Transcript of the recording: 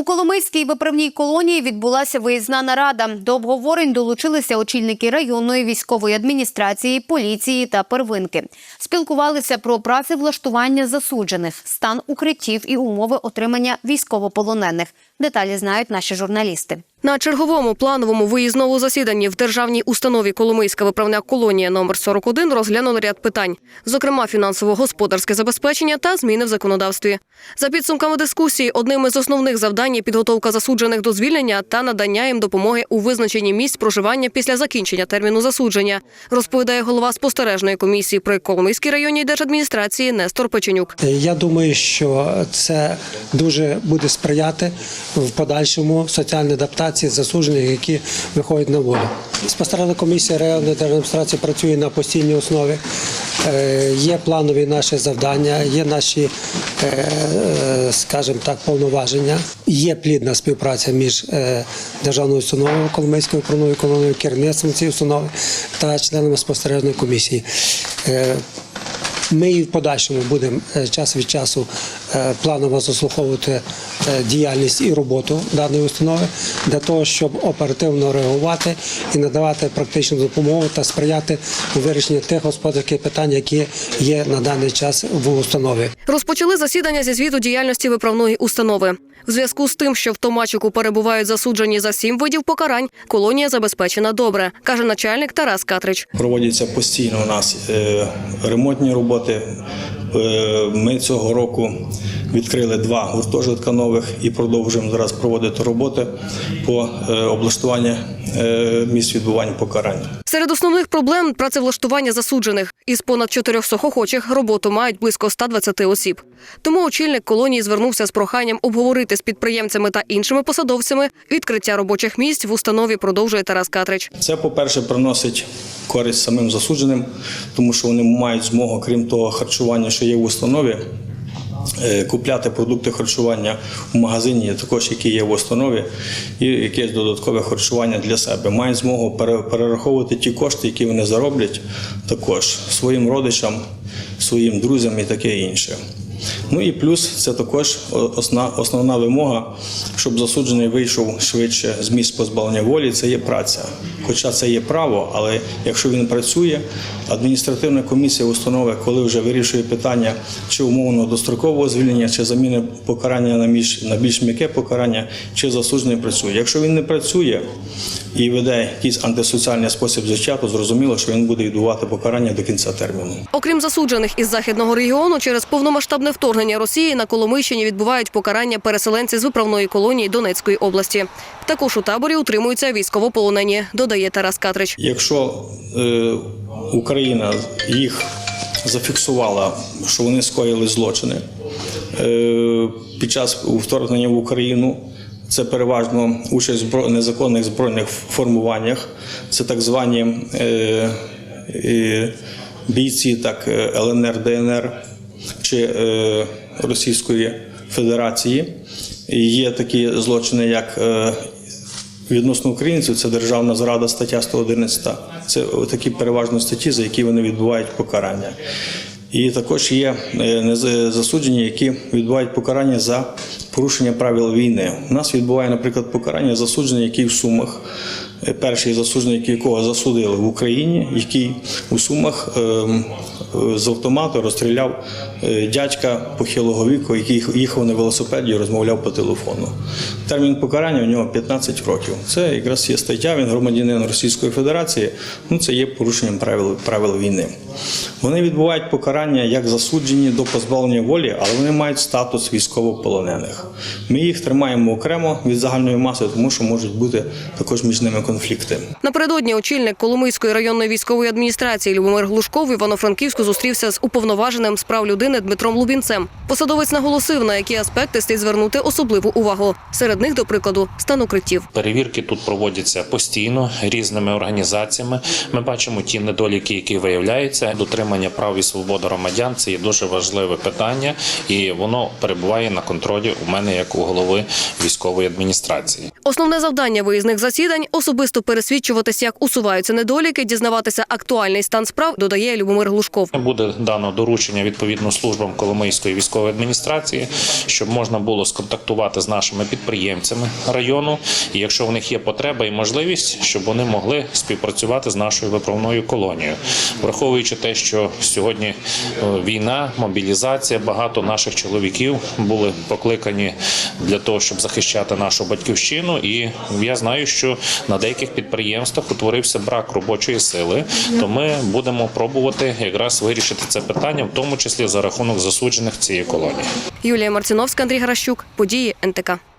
У Коломийській виправній колонії відбулася виїзна нарада. До обговорень долучилися очільники районної військової адміністрації, поліції та первинки. Спілкувалися про працевлаштування засуджених, стан укриттів і умови отримання військовополонених. Деталі знають наші журналісти. На черговому плановому виїзному засіданні в державній установі Коломийська виправна колонія номер 41 розглянули ряд питань, зокрема фінансово-господарське забезпечення та зміни в законодавстві. За підсумками дискусії, одним із основних завдань є підготовка засуджених до звільнення та надання їм допомоги у визначенні місць проживання після закінчення терміну засудження, розповідає голова спостережної комісії при Коломийській районній держадміністрації Нестор Печенюк. Я думаю, що це дуже буде сприяти в подальшому соціальній адаптації засуджених, які виходять на волю. Спостережна комісія районної держадміністрації працює на постійній основі. Е, Є планові наші завдання, є наші, е, е, скажімо так, повноваження. Є плідна співпраця між державною установою Коломийською управною колонією, керівництвом цієї установи та членами спостережної комісії. Ми і в подальшому будемо час від часу планово заслуховувати е, діяльність і роботу даної установи для того, щоб оперативно реагувати і надавати практичну допомогу та сприяти у вирішенні тих господарських питань, які є на даний час в установі. Розпочали засідання зі звіту діяльності виправної установи. В зв'язку з тим, що в Томачику перебувають засуджені за сім видів покарань, колонія забезпечена добре, каже начальник Тарас Катрич. Проводяться постійно у нас е, ремонтні роботи. Е, Ми цього року відкрили два гуртожитка нових і продовжуємо зараз проводити роботи по е, облаштуванню е, місць відбування покарань. Серед основних проблем працевлаштування засуджених. Із понад 400 охочих роботу мають близько 120 осіб. Тому очільник колонії звернувся з проханням обговорити з підприємцями та іншими посадовцями відкриття робочих місць в установі. Продовжує Тарас Катрич. Це, по-перше, приносить користь самим засудженим, тому що вони мають змогу, крім того харчування, що є в установі, е, купляти продукти харчування в магазині, також які є в установі, і якесь додаткове харчування для себе. Мають змогу перераховувати ті кошти, які вони зароблять, також своїм родичам, своїм друзям і таке інше. Ну і плюс це також основна вимога, щоб засуджений вийшов швидше з місць позбавлення волі. Це є праця. Хоча це є право, але якщо він працює, адміністративна комісія установи, коли вже вирішує питання чи умовного дострокового звільнення, чи заміни покарання на більш, на більш м'яке покарання, чи засуджений працює. Якщо він не працює і веде якийсь антисоціальний спосіб життя, то зрозуміло, що він буде відбувати покарання до кінця терміну. Окрім засуджених із західного регіону, через повномасштабне вторгнення Росії на Коломийщині відбувають покарання переселенці з виправної колонії Донецької області. Також у таборі утримуються військовополонені, додає Тарас Катрич. Якщо е, Україна їх зафіксувала, що вони скоїли злочини е, під час вторгнення в Україну, це переважно участь в незаконних збройних формуваннях, це так звані е, е, бійці, так е, ЛНР, ДНР чи е, Російської Федерації. Є такі злочини, як е, Відносно українців це державна зрада, стаття 111. Це такі переважно статті, за які вони відбувають покарання. І також є е, засуджені, які відбувають покарання за порушення правил війни. У нас відбуває, наприклад, покарання засуджений, який в Сумах. е, Перший засуджений, якого засудили в Україні, який у Сумах ем, е, з автомату розстріляв е, дядька похилого віку, який їхав на велосипеді і розмовляв по телефону. Термін покарання у нього 15 років. Це якраз є стаття, він громадянин Російської Федерації. Ну це є порушенням правил правил війни. Вони відбувають покарання як засуджені до позбавлення волі, але вони мають статус військовополонених. Ми їх тримаємо окремо від загальної маси, тому що можуть бути також між ними конфлікти. Напередодні очільник Коломийської районної військової адміністрації Любомир Глушков в Івано-Франківську зустрівся з уповноваженим з прав людини Дмитром Лубінцем. Посадовець наголосив, на які аспекти слід звернути особливу увагу. Серед них, до прикладу, стан укриттів. Перевірки тут проводяться постійно різними організаціями. Ми бачимо ті недоліки, які виявляються. Дотримання прав і свободи громадян це є дуже важливе питання, і воно перебуває на контролі мене як у голови військової адміністрації. Основне завдання виїзних засідань особисто пересвідчуватися, як усуваються недоліки, дізнаватися актуальний стан справ, додає Любомир Глушков. Буде дано доручення відповідно службам Коломийської військової адміністрації, щоб можна було сконтактувати з нашими підприємцями району, і якщо в них є потреба і можливість, щоб вони могли співпрацювати з нашою виправною колонією, враховуючи те, що сьогодні е, війна, мобілізація, багато наших чоловіків були покликані для того, щоб захищати нашу батьківщину. І я знаю, що на деяких підприємствах утворився брак робочої сили, то ми будемо пробувати якраз вирішити це питання, в тому числі за рахунок засуджених цієї колонії. Юлія Марціновська, Андрій Гращук. Події НТК.